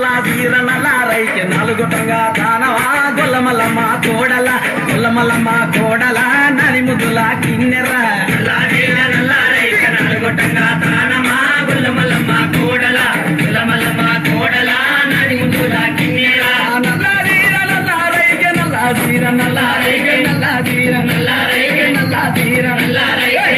నల్లా వీర నల్లారైతే నలుగుటంగా దానవా గొల్లమలమ్మ కోడల గొల్లమలమ్మ కోడల నని ముద్దుల కిన్నెర నల్లా వీర నల్లారైతే నలుగుటంగా దానమా గొల్లమలమ్మ కోడల గొల్లమలమ్మ నని ముద్దుల కిన్నెర నల్లా వీర నల్లారైతే నల్లా వీర నల్లారైతే నల్లా వీర నల్లారైతే నల్లా వీర నల్లారైతే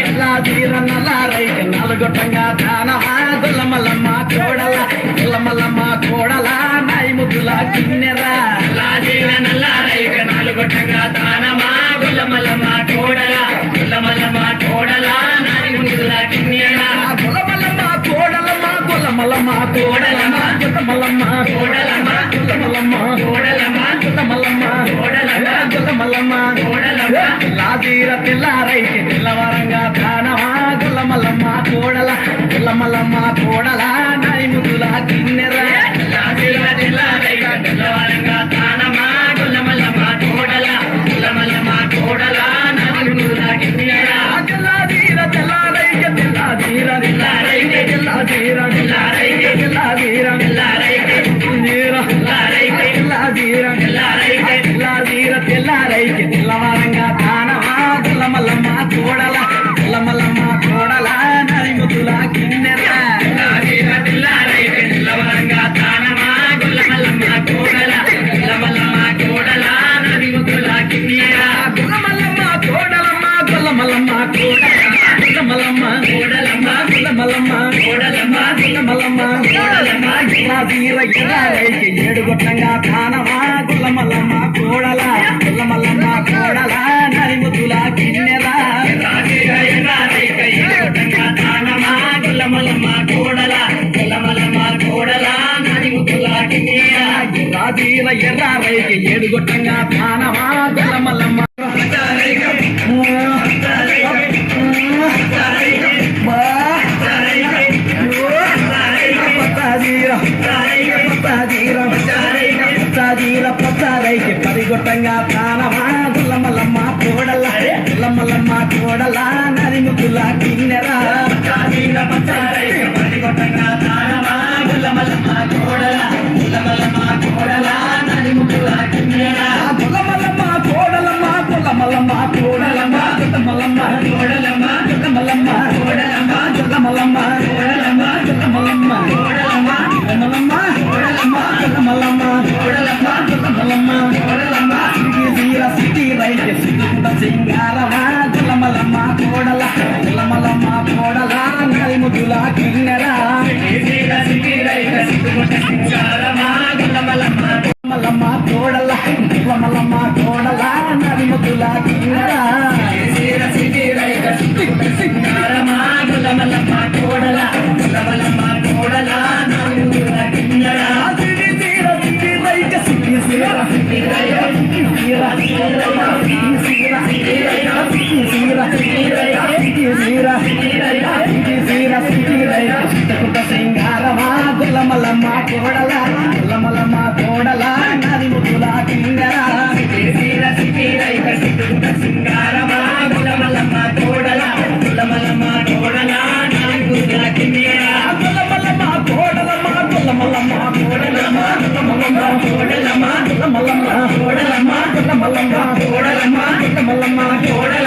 మల్లమ్మ కోడలమ్మ జత మల్లమ్మ కోడలమ్మ జత మల్లమ్మ కోడలమ్మ జత మల్లమ్మ కోడలమ్మ జత మల్లమ్మ కోడలమ్మ లాజీర పిల్లారైతే పిల్లవరంగా ప్రాణమా గుల్ల మల్లమ్మ కోడల గుల్ల మల్లమ్మ కోడల నైముదుల గిన్నెరా తీర తీర తెల్లారైకి తెల్లవారంగా తానమా తెల్లమల్లమ్మ చూడల తెల్లమల్లమ్మ చూడల నరిముతుల కిన్నెర ఎడుగొట్టంగా ప్రాణమా గుల్లమల్లమ్మ కోడల గుల్లమల్లమ్మ కోడల నరిముతుల గిన్నెలా. ప్రాణమా గుల్లమల్లమ్మ కోడల గుల్లమల్లమ్మ కోడల నరిముతుల గిన్నెలా. గిరాజీల ఎర్రారైకి ఎడుగొట్టంగా ప్రాణమా గుల్లమల్లమ్మ పట్టిన పొత్తారైకి పరిగొట్టంగా ప్రాణమా గుల్లమల్లమ్మ తోడల గుల్లమల్లమ్మ తోడల నది ముగ్గుల కిన్నెరా పరిగొట్టంగా ప్రాణమా గుల్లమల్లమ్మ తోడల గుల్లమల్లమ్మ తోడల నది ముగ్గుల కిన్నెరా గుల్లమల్లమ్మ తోడలమ్మ గుల్లమల్లమ్మ తోడలమ్మ గుల్లమల్లమ్మ తోడలమ్మ గుల్లమల్లమ్మ తోడలమ్మ గుల్లమల్లమ్మ తోడలమ్మ గుల్లమల్లమ్మ తోడలమ్మ సింగారమా జిలమలమ్మ కోడల జిలమలమ్మ కోడల నలుముదుల కిన్నెల సింగార సీటీలైనా చిట్టకుట్ట సింగారమా గుల్లమల్లమ్మ కోడల గుల్లమల్లమ్మ కోడల నది ముద్దుల కింగరా సీటీల సీటీలైన చిట్టకుట్ట సింగారమా గుల్లమల్లమ్మ కోడల గుల్లమల్లమ్మ కోడల నది ముద్దుల కింగరా గుల్లమల్లమ్మ కోడలమ్మ గుల్లమల్లమ్మ కోడలమ్మ గుల్లమల్లమ్మ కోడలమ్మ గుల్లమల్లమ్మ కోడలమ్మ గుల్లమల్లమ్మ కోడలమ్మ గుల్లమల్లమ్మ కోడల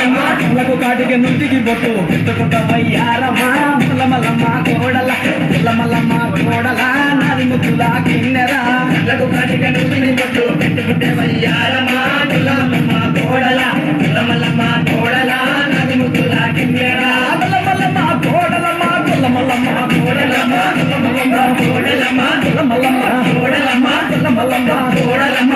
కాటికి నుంటికి బొట్టు పెట్టుకుంట వయ్యారమ్మ గుల్లమల్లమ్మ కోడల గుల్లమల్లమ్మ కోడల నది ముద్దుల కిన్నెరా? కళ్ళకు కాటిక నువ్వుని పట్టు పెట్టుకుంటే వయ్యారమ్మ గుల్లమల్లమ్మ కోడల గుల్లమల్లమ్మ కోడల నది ముద్దుల కిన్నెరా? గుల్లమల్లమ్మ కోడలమ్మ గుల్లమల్లమ్మ కోడలమ్మ గుల్లమల్లమ్మ కోడలమ్మ గుల్లమల్లమ్మ కోడలమ్మ గుల్లమల్లమ్మ కోడలమ్మ